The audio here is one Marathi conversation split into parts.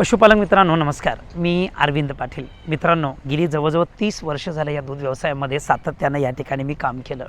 पशुपालक मित्रांनो नमस्कार. मी अरविंद पाटील. मित्रांनो गेली जवळजवळ तीस वर्ष झालं या दूध व्यवसायामध्ये सातत्यानं या ठिकाणी मी काम केलं.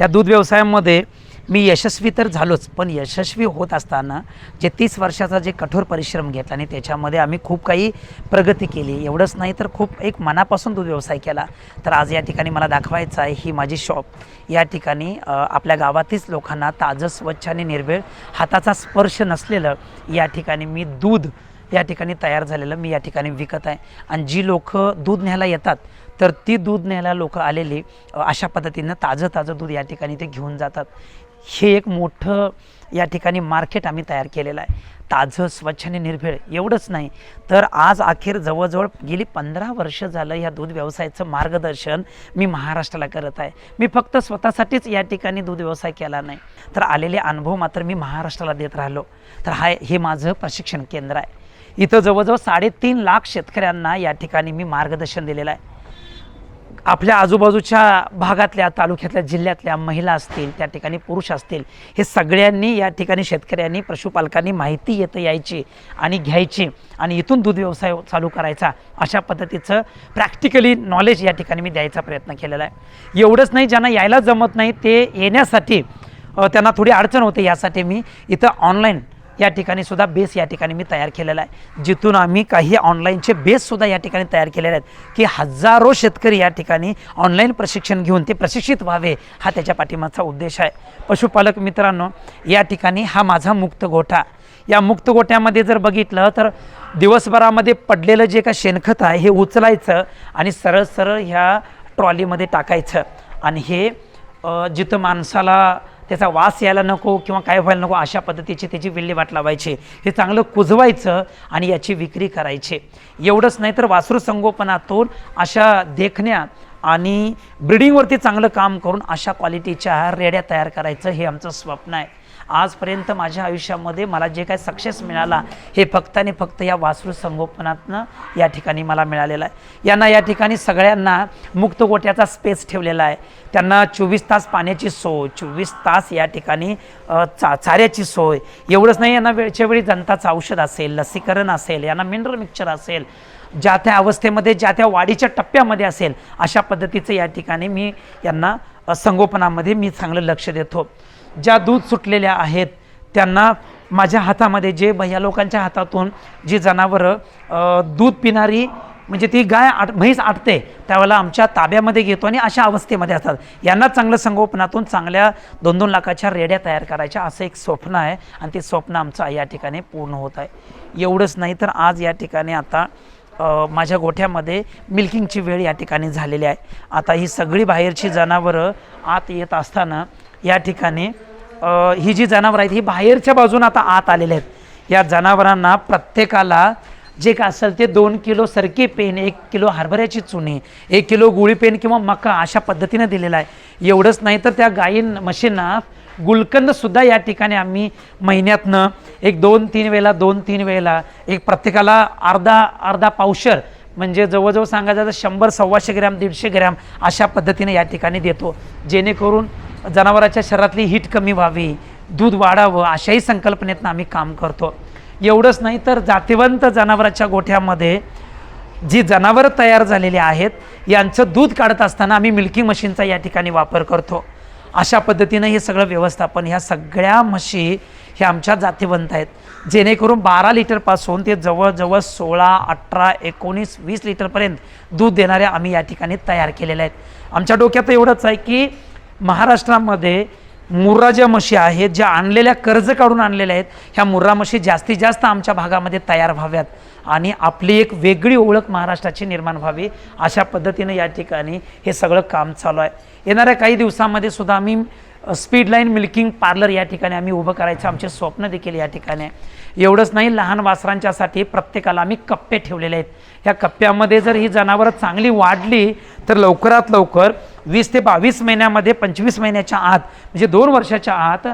या दूध व्यवसायामध्ये मी यशस्वी तर झालोच पण यशस्वी होत असताना जे तीस वर्षाचा जे कठोर परिश्रम घेतला आणि त्याच्यामध्ये आम्ही खूप काही प्रगती केली. एवढंच नाही तर खूप एक मनापासून दूध व्यवसाय केला. तर आज या ठिकाणी मला दाखवायचं आहे ही माझी शॉप या ठिकाणी आपल्या गावातीलच लोकांना ताजं स्वच्छ आणि निर्भेळ हाताचा स्पर्श नसलेलं या ठिकाणी मी दूध या ठिकाणी तयार झालेलं मी या ठिकाणी विकत आहे. आणि जी लोक दूध न्यायला येतात तर ती दूध न्यायला लोक आलेली अशा पद्धतीनं ताजं ताजं दूध या ठिकाणी ते घेऊन जातात. हे एक मोठं या ठिकाणी मार्केट आम्ही तयार केलेलं आहे. ताजं स्वच्छ आणि निर्भेळ एवढंच नाही. तर आज अखेर जवळजवळ गेली पंधरा वर्ष झालं या दूध व्यवसायाचं मार्गदर्शन मी महाराष्ट्राला करत आहे. मी फक्त स्वतःसाठीच या ठिकाणी दूध व्यवसाय केला नाही. तर आलेले अनुभव मात्र मी महाराष्ट्राला देत राहिलो. तर हा हे माझं प्रशिक्षण केंद्र आहे. इथं जवळजवळ साडेतीन लाख शेतकऱ्यांना या ठिकाणी मी मार्गदर्शन दिलेलं आहे. आपल्या आजूबाजूच्या भागातल्या तालुक्यातल्या जिल्ह्यातल्या महिला असतील त्या ठिकाणी पुरुष असतील हे सगळ्यांनी या ठिकाणी शेतकऱ्यांनी पशुपालकांनी माहिती येतं यायची आणि घ्यायची आणि इथून दूध व्यवसाय चालू करायचा अशा पद्धतीचं प्रॅक्टिकली नॉलेज या ठिकाणी मी द्यायचा प्रयत्न केलेला आहे. एवढंच नाही ज्यांना यायला जमत नाही ते येण्यासाठी त्यांना थोडी अडचण होते यासाठी मी इथं ऑनलाईन या ठिकाणी सुद्धा बेस या ठिकाणी मी तयार केलेला आहे. जिथून आम्ही काही ऑनलाईनचे बेससुद्धा या ठिकाणी तयार केलेले आहेत की हजारो शेतकरी या ठिकाणी ऑनलाईन प्रशिक्षण घेऊन ते प्रशिक्षित व्हावे हा त्याच्या पाठिंबाचा उद्देश आहे. पशुपालक मित्रांनो या ठिकाणी हा माझा मुक्त गोठा. या मुक्त गोठ्यामध्ये जर बघितलं तर दिवसभरामध्ये पडलेलं जे का शेणखत आहे हे उचलायचं आणि सरळ सरळ ह्या ट्रॉलीमध्ये टाकायचं. आणि हे जिथं माणसाला त्याचा वास यायला नको किंवा काय व्हायला नको अशा पद्धतीची त्याची विल्हेवाट लावायची. हे चांगलं कुजवायचं आणि याची विक्री करायची. एवढंच नाही तर वासरू संगोपनातून अशा देखण्या आणि ब्रिडिंगवरती चांगलं काम करून अशा क्वालिटीच्या रेड्या तयार करायचं हे आमचं स्वप्न आहे. आजपर्यंत माझ्या आयुष्यामध्ये मला जे काय सक्सेस मिळाला हे फक्त आणि फक्त या वासरू संगोपनातनं या ठिकाणी मला मिळालेलं आहे. यांना या ठिकाणी सगळ्यांना मुक्त गोट्याचा स्पेस ठेवलेला आहे. त्यांना चोवीस तास पाण्याची सोय चोवीस तास या ठिकाणी चा चाऱ्याची सोय. एवढंच नाही यांना वेळच्या वेळी जनताचं औषध असेल लसीकरण असेल यांना मिनरल मिक्सचर असेल ज्या त्या अवस्थेमध्ये ज्या त्या वाढीच्या टप्प्यामध्ये असेल अशा पद्धतीचं या ठिकाणी मी यांना संगोपनामध्ये मी चांगलं लक्ष देतो. ज्या दूध सुटलेल्या आहेत त्यांना माझ्या हातामध्ये जे भैया लोकांच्या हातातून जी जनावरं दूध पिणारी म्हणजे ती गाय आट म्हैस आटते त्यावेळेला आमच्या ताब्यामध्ये घेतो आणि अशा अवस्थेमध्ये असतात. यांना चांगलं संगोपनातून चांगल्या दोन दोन लाखाच्या रेड्या तयार करायच्या असं एक स्वप्न आहे आणि ते स्वप्न आमचं या ठिकाणी पूर्ण होत आहे. एवढंच नाही तर आज या ठिकाणी आता माझ्या गोठ्यामध्ये मिल्किंगची वेळ या ठिकाणी झालेली आहे. आता ही सगळी बाहेरची जनावरं आत येत असताना या ठिकाणी ही जी जनावरं आहेत ही बाहेरच्या बाजून आता आत आलेले आहेत. या जनावरांना प्रत्येकाला जे काय असेल ते दोन किलो सरकी पेन एक किलो हरभऱ्याची चुनी एक किलो गुळी पेन किंवा मका अशा पद्धतीनं दिलेला आहे. एवढंच नाही तर त्या गायीं म्हशींना गुलकंदसुद्धा या ठिकाणी आम्ही महिन्यातनं एक दोन तीन वेळेला दोन तीन वेळेला एक प्रत्येकाला अर्धा अर्धा पावशर म्हणजे जवळजवळ सांगायचं तर शंभर सव्वाशे ग्रॅम दीडशे ग्रॅम अशा पद्धतीने या ठिकाणी देतो. जेणेकरून जनावराच्या शरीरातली हीट कमी व्हावी दूध वाढावं अशाही संकल्पनेतनं आम्ही काम करतो. एवढंच नाही तर जातिवंत जनावराच्या गोठ्यामध्ये जी जनावरं तयार झालेली आहेत यांचं दूध काढत असताना आम्ही मिल्किंग मशीनचा या ठिकाणी वापर करतो. अशा पद्धतीनं हे सगळं व्यवस्थापन ह्या सगळ्या म्हशी ह्या आमच्या जातीवंत आहेत. जेणेकरून बारा लिटरपासून ते जवळजवळ सोळा अठरा एकोणीस वीस लिटरपर्यंत दूध देणाऱ्या आम्ही या ठिकाणी तयार केलेल्या आहेत. आमच्या डोक्यात एवढंच आहे की महाराष्ट्रामध्ये मुर्रा ज्या म्हशी आहेत ज्या आणलेल्या कर्ज काढून आणलेल्या आहेत ह्या मुर्रा म्हशी जास्तीत जास्त आमच्या भागामध्ये तयार व्हाव्यात. आणि आपली एक वेगळी ओळख महाराष्ट्राची निर्माण व्हावी अशा पद्धतीनं या ठिकाणी हे सगळं काम चालू आहे. येणाऱ्या काही दिवसामध्ये सुद्धा आम्ही स्पीड लाईन मिल्किंग पार्लर या ठिकाणी आम्ही उभं करायचं आमचे स्वप्न देखील या ठिकाणी आहे. एवढंच नाही लहान वासरांच्यासाठी प्रत्येकाला आम्ही कप्पे ठेवलेले आहेत. ह्या कप्प्यामध्ये जर ही जनावरं चांगली वाढली तर लवकरात लवकर वीस ते बावीस महिन्यामध्ये पंचवीस महिन्याच्या आत म्हणजे दोन वर्षाच्या आत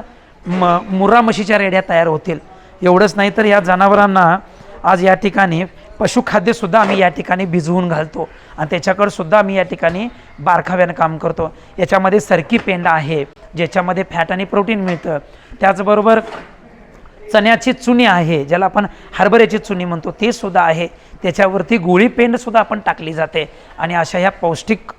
म मुर्रा म्हशीच्या रेड्या तयार होतील. एवढंच नाही तर या जनावरांना आज या ठिकाणी पशुखाद्यसुद्धा आम्ही या ठिकाणी भिजवून घालतो. आणि त्याच्याकडंसुद्धा आम्ही या ठिकाणी बारखाव्यानं काम करतो. याच्यामध्ये सरकी पेंडा आहे ज्याच्यामध्ये फॅट आणि प्रोटीन मिळतं. त्याचबरोबर चण्याची चुनी आहे ज्याला आपण हरभऱ्याची चुनी म्हणतो ते सुद्धा आहे. त्याच्यावरती गोळी पेंडसुद्धा आपण टाकली जाते. आणि अशा ह्या पौष्टिक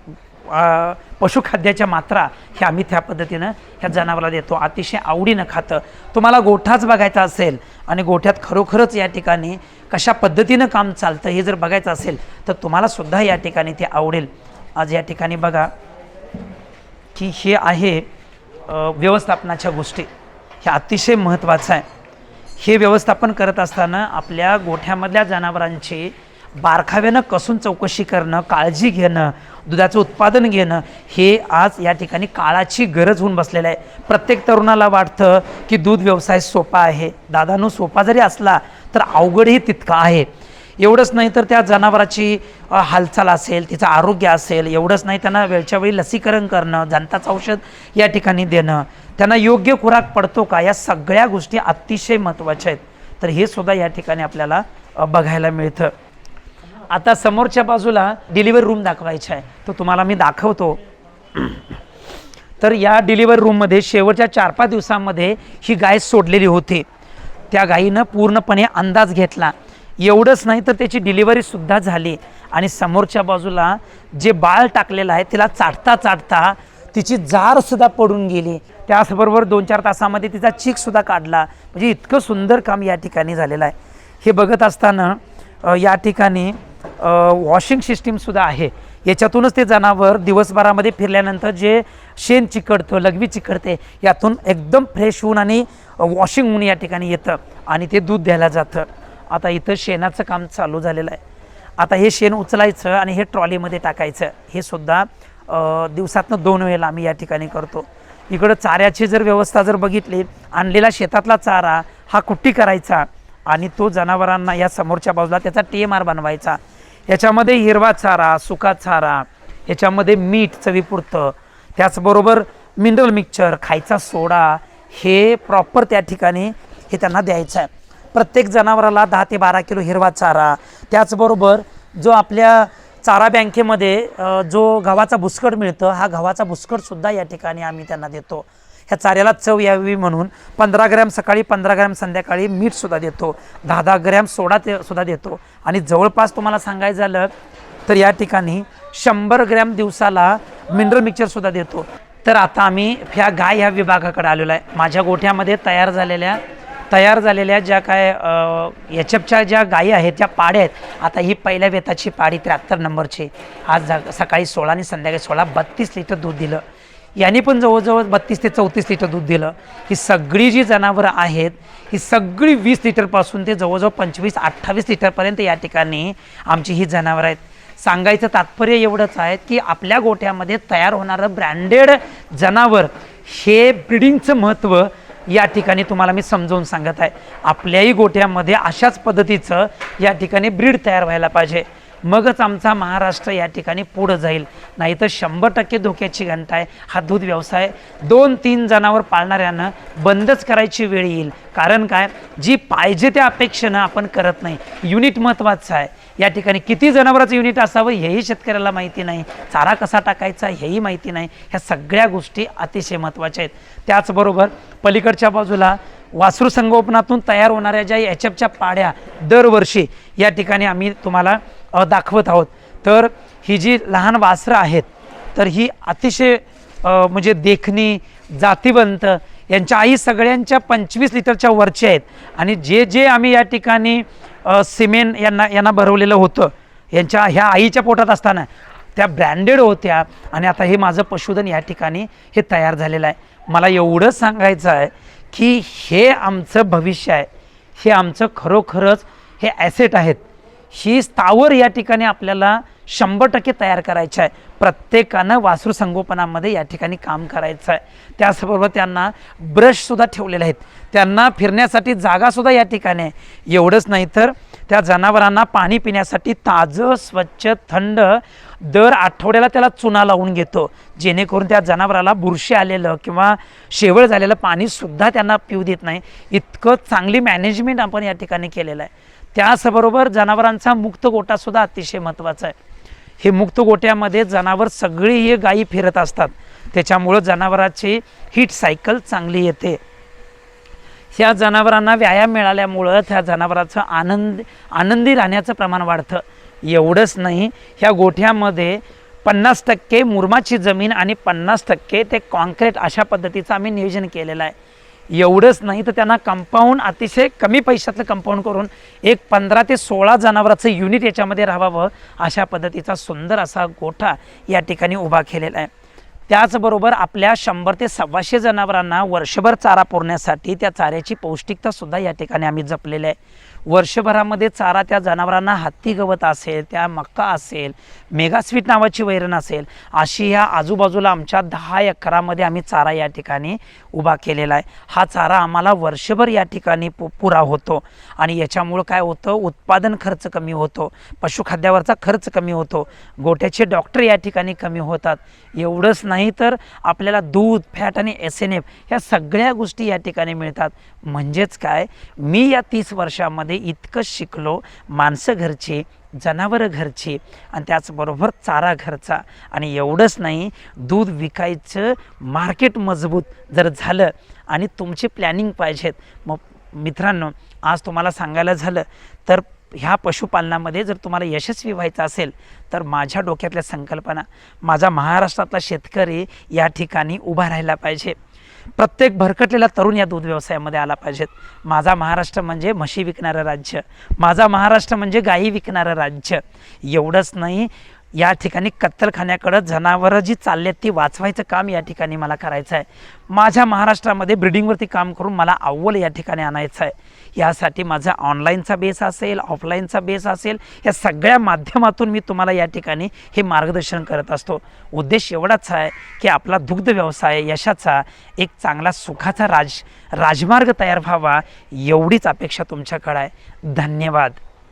पशुखाद्याच्या मात्रा ह्या आम्ही त्या पद्धतीनं ह्या जनावराला देतो. अतिशय आवडीनं खातं. तुम्हाला गोठाच बघायचा असेल आणि गोठ्यात खरोखरच या ठिकाणी कशा पद्धतीनं काम चालतं हे जर बघायचं असेल तर तुम्हाला सुद्धा या ठिकाणी ते आवडेल. आज या ठिकाणी बघा की हे आहे व्यवस्थापनाच्या गोष्टी. हे अतिशय महत्त्वाचं आहे. हे व्यवस्थापन करत असताना आपल्या गोठ्यामधल्या जनावरांची बारखाव्यानं कसून चौकशी करणं काळजी घेणं दुधाचं उत्पादन घेणं हे आज या ठिकाणी काळाची गरज होऊन बसलेलं आहे. प्रत्येक तरुणाला वाटतं की दूध व्यवसाय सोपा आहे. दादानो सोपा जरी असला तर अवघडही तितका आहे. एवढंच नाही तर त्या जनावराची हालचाल असेल तिचं आरोग्य असेल एवढंच नाही त्यांना वेळच्या वेळी लसीकरण करणं जनताचं औषध या ठिकाणी देणं. त्यांना योग्य खुराक पडतो का? या सगळ्या गोष्टी अतिशय महत्त्वाच्या आहेत. तर हे सुद्धा या ठिकाणी आपल्याला बघायला मिळतं. आता समोरच्या बाजूला डिलिव्हरी रूम दाखवायचा आहे. तो तुम्हाला मी दाखवतो. तर या डिलिव्हरी रूममध्ये शेवटच्या चार पाच दिवसांमध्ये ही गाय सोडलेली होती. त्या गायीनं पूर्णपणे अंदाज घेतला. एवढंच नाही तर त्याची डिलिव्हरीसुद्धा झाली. आणि समोरच्या बाजूला जे बाळ टाकलेलं आहे तिला चाटता चाटता तिची जारसुद्धा पडून गेली. त्याचबरोबर दोन चार तासामध्ये तिचा चीकसुद्धा काढला. म्हणजे इतकं सुंदर काम या ठिकाणी झालेलं आहे. हे बघत असताना या ठिकाणी वॉशिंग सिस्टीमसुद्धा आहे. याच्यातूनच ते जनावर दिवसभरामध्ये फिरल्यानंतर जे शेण चिकटतं लघवी चिकटते यातून एकदम फ्रेश होऊन आणि वॉशिंग होऊन या ठिकाणी येतं आणि ते दूध द्यायला जातं. आता इथं शेणाचं काम चालू झालेलं आहे. आता हे शेण उचलायचं आणि हे ट्रॉलीमध्ये टाकायचं. हे सुद्धा दिवसातनं दोन वेळेला आम्ही या ठिकाणी करतो. इकडं चाऱ्याची जर व्यवस्था जर बघितली आणलेला शेतातला चारा हा कुट्टी करायचा आणि तो जनावरांना या समोरच्या बाजूला त्याचा टी एम आर बनवायचा. याच्यामध्ये हिरवा चारा सुका चारा याच्यामध्ये मीठ चवीपुरतं. त्याचबरोबर मिनरल मिक्सचर खायचा सोडा हे प्रॉपर त्या ठिकाणी हे त्यांना द्यायचं आहे प्रत्येक जनावराला दहा ते बारा किलो हिरवा चारा. त्याचबरोबर जो आपल्या चारा बँकेमध्ये जो गव्हाचा भुसकट मिळतं हा गव्हाचा भुसकटसुद्धा या ठिकाणी आम्ही त्यांना देतो. ह्या चाऱ्याला चव यावी म्हणून पंधरा ग्रॅम सकाळी पंधरा ग्रॅम संध्याकाळी मीठसुद्धा देतो. दहा दहा ग्रॅम सोडा ते सुद्धा देतो. आणि जवळपास तुम्हाला सांगायचं झालं तर या ठिकाणी शंभर ग्रॅम दिवसाला मिनरल मिक्सरसुद्धा देतो. तर आता आम्ही ह्या गाय ह्या विभागाकडे आलेलो आहे. माझ्या गोठ्यामध्ये तयार झालेल्या तयार झालेल्या ज्या काय याच्यापच्या ज्या गायी आहेत त्या पाड्या आहेत आता ही पहिल्या वेताची पाडी त्र्याहत्तर नंबरची. आज जा सकाळी सोळा आणि संध्याकाळी सोळा बत्तीस लिटर दूध दिलं. याने पण जवळजवळ बत्तीस ते चौतीस लिटर दूध दिलं. ही सगळी जी जनावरं आहेत ही सगळी वीस लिटरपासून ते जवळजवळ पंचवीस अठ्ठावीस लिटरपर्यंत या ठिकाणी आमची ही जनावरं आहेत. सांगायचं तात्पर्य एवढंच आहे की आपल्या गोठ्यामध्ये तयार होणारं ब्रँडेड जनावर हे ब्रिडिंगचं महत्त्व या ठिकाणी तुम्हाला मी समजावून सांगत आहे. आपल्याही गोठ्यामध्ये अशाच पद्धतीचं या ठिकाणी ब्रीड तयार व्हायला पाहिजे. मगच आमचा महाराष्ट्र या ठिकाणी पुढं जाईल. नाही तर शंभर टक्के धोक्याची घंटा आहे. हा दूध व्यवसाय दोन तीन जनावर पाळणाऱ्यानं बंदच करायची वेळ येईल. कारण काय? जी पाहिजे त्या अपेक्षेनं आपण करत नाही. युनिट महत्त्वाचं आहे. या ठिकाणी किती जनावराचं युनिट असावं हेही शेतकऱ्याला माहिती नाही. चारा कसा टाकायचा हेही माहिती नाही. ह्या सगळ्या गोष्टी अतिशय महत्त्वाच्या आहेत. त्याचबरोबर पलीकडच्या बाजूला वासरू संगोपनातून तयार होणाऱ्या ज्या एच एफच्या पाड्या दरवर्षी या ठिकाणी आम्ही तुम्हाला दाखवत आहोत. तर ही जी लहान वासरं आहेत तर ही अतिशय म्हणजे देखणी जातीवंत यांच्या आई सगळ्यांच्या पंचवीस लिटरच्या वरच्या आहेत. आणि जे जे आम्ही या ठिकाणी सिमेंट यांना यांना भरवलेलं होतं यांच्या ह्या आईच्या पोटात असताना त्या ब्रँडेड होत्या आणि आता हे माझं पशुधन या ठिकाणी हे तयार झालेलं आहे. मला एवढं सांगायचं आहे की हे आमचं भविष्य आहे. हे आमचं खरोखरच हे ॲसेट आहेत. ही स्थावर या ठिकाणी आपल्याला शंभर टक्के तयार करायचं आहे प्रत्येकानं वासरू संगोपनामध्ये या ठिकाणी काम करायचं आहे त्याचबरोबर त्यांना ब्रशसुद्धा ठेवलेले आहेत. त्यांना फिरण्यासाठी जागासुद्धा या ठिकाणी आहे. एवढंच नाही तर त्या जनावरांना पाणी पिण्यासाठी ताजं स्वच्छ थंड दर आठवड्याला त्याला चुना लावून घेतो. जेणेकरून त्या जनावराला बुरशी आलेलं किंवा शेवळ झालेलं पाणीसुद्धा त्यांना पिऊ देत नाही. इतकं चांगली मॅनेजमेंट आपण या ठिकाणी केलेलं आहे. त्याचबरोबर जनावरांचा मुक्त गोटासुद्धा अतिशय महत्त्वाचा आहे. हे मुक्त गोट्यामध्ये जनावर सगळी हे गायी फिरत असतात. त्याच्यामुळं जनावराची हीट सायकल चांगली येते. ह्या जनावरांना व्यायाम मिळाल्यामुळं त्या जनावराचं आनंद आनंदी राहण्याचं प्रमाण वाढतं. एवढंच नाही ह्या गोठ्यामध्ये पन्नास टक्के मुरमाची जमीन आणि पन्नास टक्के ते कॉन्क्रीट अशा पद्धतीचं आम्ही नियोजन केलेलं आहे. एवढंच नाही तर त्यांना कंपाऊंड अतिशय कमी पैशातलं कंपाऊंड करून एक पंधरा ते सोळा जनावराचं युनिट याच्यामध्ये राहावं अशा पद्धतीचा सुंदर असा गोठा या ठिकाणी उभा केलेला आहे. त्याचबरोबर आपल्या शंभर ते सव्वाशे जनावरांना वर्षभर चारा पुरण्यासाठी त्या चाऱ्याची पौष्टिकतासुद्धा या ठिकाणी आम्ही जपलेली आहे. वर्षभरामध्ये चारा त्या जनावरांना हत्ती गवत असेल त्या मक्का असेल मेगास्वीट नावाची वैरण असेल अशी ह्या आजूबाजूला आमच्या दहा एकरामध्ये आम्ही चारा या ठिकाणी उभा केलेला आहे. हा चारा आम्हाला वर्षभर या ठिकाणी पु पुरा होतो. आणि याच्यामुळं काय होतं? उत्पादन खर्च कमी होतो. पशुखाद्यावरचा खर्च कमी होतो. गोट्याचे डॉक्टर या ठिकाणी कमी होतात. एवढंच नाही तर आपल्याला दूध फॅट आणि एस एन एफ ह्या सगळ्या गोष्टी या ठिकाणी मिळतात. म्हणजेच काय? मी या तीस वर्षामध्ये इतकं शिकलो. माणसं घरची जनावरं घरची आणि त्याचबरोबर चारा घरचा. आणि एवढंच नाही दूध विकायचं मार्केट मजबूत जर झालं आणि तुमची प्लॅनिंग पाहिजेत. मग मित्रांनो आज तुम्हाला सांगायला झालं तर ह्या पशुपालनामध्ये जर तुम्हाला यशस्वी व्हायचं असेल तर माझ्या डोक्यातल्या संकल्पना माझा महाराष्ट्रातला शेतकरी या ठिकाणी उभा राहायला पाहिजे. प्रत्येक भरकटलेला तरुण या दूध व्यवसायामध्ये आला पाहिजेत. माझा महाराष्ट्र म्हणजे म्हशी विकणारं राज्य. माझा महाराष्ट्र म्हणजे गायी विकणारं राज्य. एवढंच नाही या ठिकाणी कत्तलखान्याकडं जनावरं जी चालली आहेत ती वाचवायचं काम या ठिकाणी मला करायचं आहे. माझ्या महाराष्ट्रामध्ये ब्रिडिंगवरती काम करून मला अव्वल या ठिकाणी आणायचं आहे. यासाठी माझा ऑनलाईनचा बेस असेल ऑफलाईनचा बेस असेल या सगळ्या माध्यमातून मी तुम्हाला या ठिकाणी हे मार्गदर्शन करत असतो. उद्देश एवढाच आहे की आपला दुग्ध व्यवसाय यशाचा एक चांगला सुखाचा राज राजमार्ग तयार व्हावा एवढीच अपेक्षा तुमच्याकडं आहे. धन्यवाद.